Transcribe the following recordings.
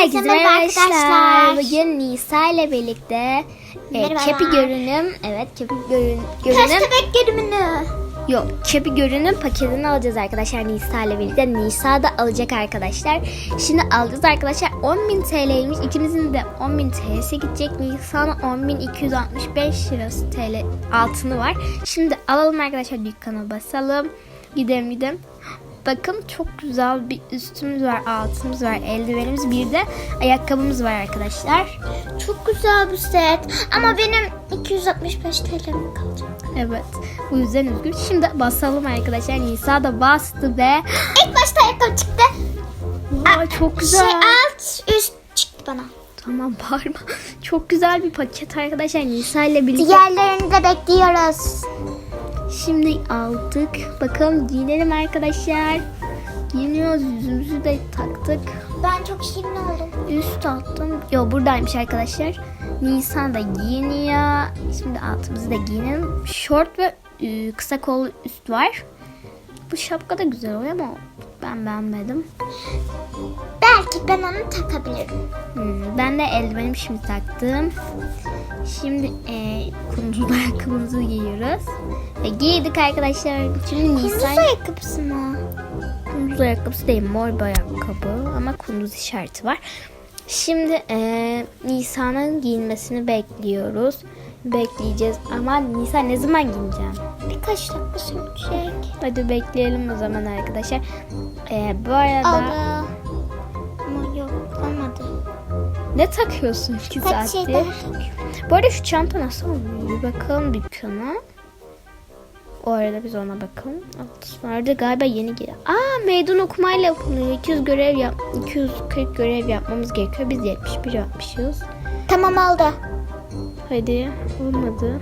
Herkese merhaba arkadaşlar. Bugün Nisa ile birlikte e, kepi görünüm, evet kepi görün, görünüm, Köstebek görümünü. yok kepi görünüm paketini alacağız arkadaşlar Nisa ile birlikte. Nisa da alacak arkadaşlar. Şimdi alacağız arkadaşlar 10.000 TL'ymiş. İkimizin de 10.000 TL'si gidecek. Nisa'nın 10.265 lirası TL altını var. Şimdi alalım arkadaşlar dükkana basalım. Gidelim gidelim. Bakın çok güzel bir üstümüz var, altımız var, eldivenimiz, bir de ayakkabımız var arkadaşlar. Çok güzel bir set. Ama benim 265 TL'm kalacak. Evet. Bu yüzden üzgün. Şimdi basalım arkadaşlar. Nisa da bastı ve İlk başta ayakkabı çıktı. Aa, çok güzel. Şey alt üst çıktı bana. Tamam bağırma. Çok güzel bir paket arkadaşlar. Nisa ile birlikte. Diğerlerini de bekliyoruz. Şimdi aldık. Bakalım giyinelim arkadaşlar. Giyiniyoruz. Yüzümüzü de taktık. Ben çok şirin oldum. Üst attım. Yo buradaymış arkadaşlar. Nisan da giyiniyor. Şimdi altımızı da giyinelim. Şort ve e, kısa kollu üst var. Bu şapka da güzel oluyor ama ben beğenmedim. Belki ben onu takabilirim. Hmm, ben de eldivenimi şimdi taktım. Şimdi e, kunduzlu ayakkabımızı giyiyoruz. E, giydik arkadaşlar. Şimdi Kunduz Nisan ayakkabısı mı? kunduz ayakkabısı değil mor bir ayakkabı ama kunduz işareti var. Şimdi e, Nisan'ın giyinmesini bekliyoruz. Bekleyeceğiz ama Nisan ne zaman giyineceğim? Birkaç dakika sürecek. Hadi bekleyelim o zaman arkadaşlar. E, bu arada. Ama yok olmadı. ne takıyorsun iki Kaç şey saattir? daha takıyorum. Bu arada şu çanta nasıl oluyor? Bir bakalım dükkana. O arada biz ona bakalım. Altıslarda galiba yeni geliyor. Aa meydan okumayla yapılıyor. 200 görev yap 240 görev yapmamız gerekiyor. Biz 71 yapmışız. Tamam oldu. Hadi olmadı.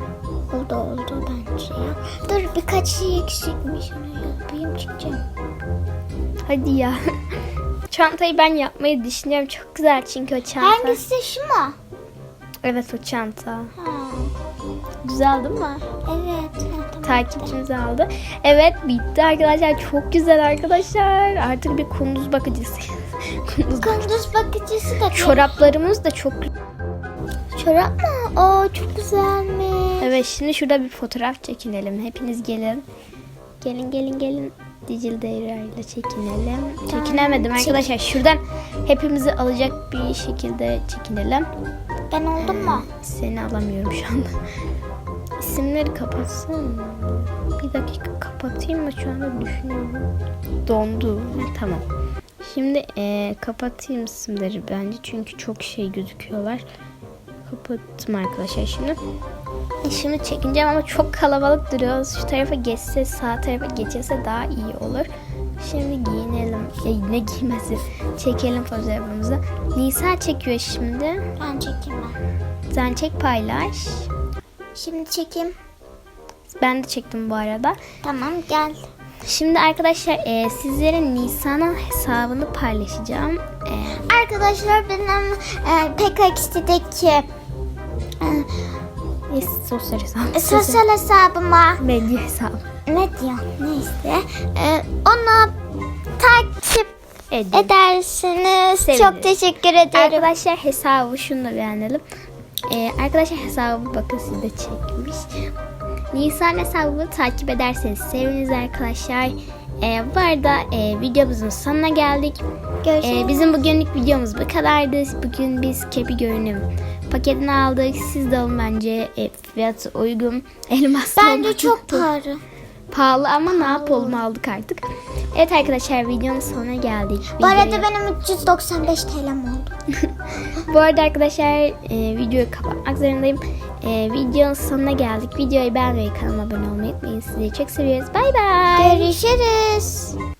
Oldu oldu bence ya. Dur birkaç şey eksikmiş. Onu yapayım çıkacağım. Hadi ya. Çantayı ben yapmayı düşünüyorum. Çok güzel çünkü o çanta. Hangisi şu mu? Evet o çanta. Ha, Güzel değil mi? evet. Takipçimizi aldı. Evet bitti arkadaşlar. Çok güzel arkadaşlar. Artık bir kunduz bakıcısıyız. kunduz Kunduz bakıcısı da Çoraplarımız da çok Çorap mı? Oo çok güzelmiş. Evet şimdi şurada bir fotoğraf çekinelim. Hepiniz gelin. Gelin gelin gelin. Dicil ile çekinelim. Çekinemedim arkadaşlar. Şuradan hepimizi alacak bir şekilde çekinelim. Ben oldum mu? Seni alamıyorum şu anda. İsimleri kapatsın. Bir dakika kapatayım mı şu anda düşünüyorum. Dondu. Tamam. Şimdi eee, kapatayım isimleri bence çünkü çok şey gözüküyorlar. Kapattım arkadaşlar şimdi. E, Şimdi çekineceğim ama çok kalabalık duruyoruz. Şu tarafa geçse sağ tarafa geçirse daha iyi olur. Şimdi giyinelim. Ya ne giymesi? Çekelim fotoğrafımızı. Nisa çekiyor şimdi. Ben çekeyim ben. Sen çek paylaş. Şimdi çekeyim. Ben de çektim bu arada. Tamam gel. Şimdi arkadaşlar e, sizlere Nisan'ın hesabını paylaşacağım. E, Arkadaşlar benim e, PKX'deki e, sosyal hesap. e, sosyal hesabıma medya hesabı. diyor neyse e, onu takip Edin. ederseniz Sevinirim. çok teşekkür ederim. Arkadaşlar hesabı şunu da beğenelim. E, arkadaşlar hesabı bakın sizde çekmiş. Nisan hesabını takip ederseniz seviniriz arkadaşlar. E, bu arada e, videomuzun sonuna geldik. Görüşürüz. Ee, bizim bugünlük videomuz bu kadardı. Bugün biz kepi görünüm paketini aldık. Siz de alın bence e, fiyatı uygun. Elmas Bence çok pahalı. pahalı ama ne yapalım aldık artık. Evet arkadaşlar videonun sonuna geldik. Bu arada benim 395 TL'm oldu. bu arada arkadaşlar e, videoyu kapatmak zorundayım. E, videonun sonuna geldik. Videoyu beğenmeyi kanalıma abone olmayı unutmayın. Sizi çok seviyoruz. Bay bay. Görüşürüz.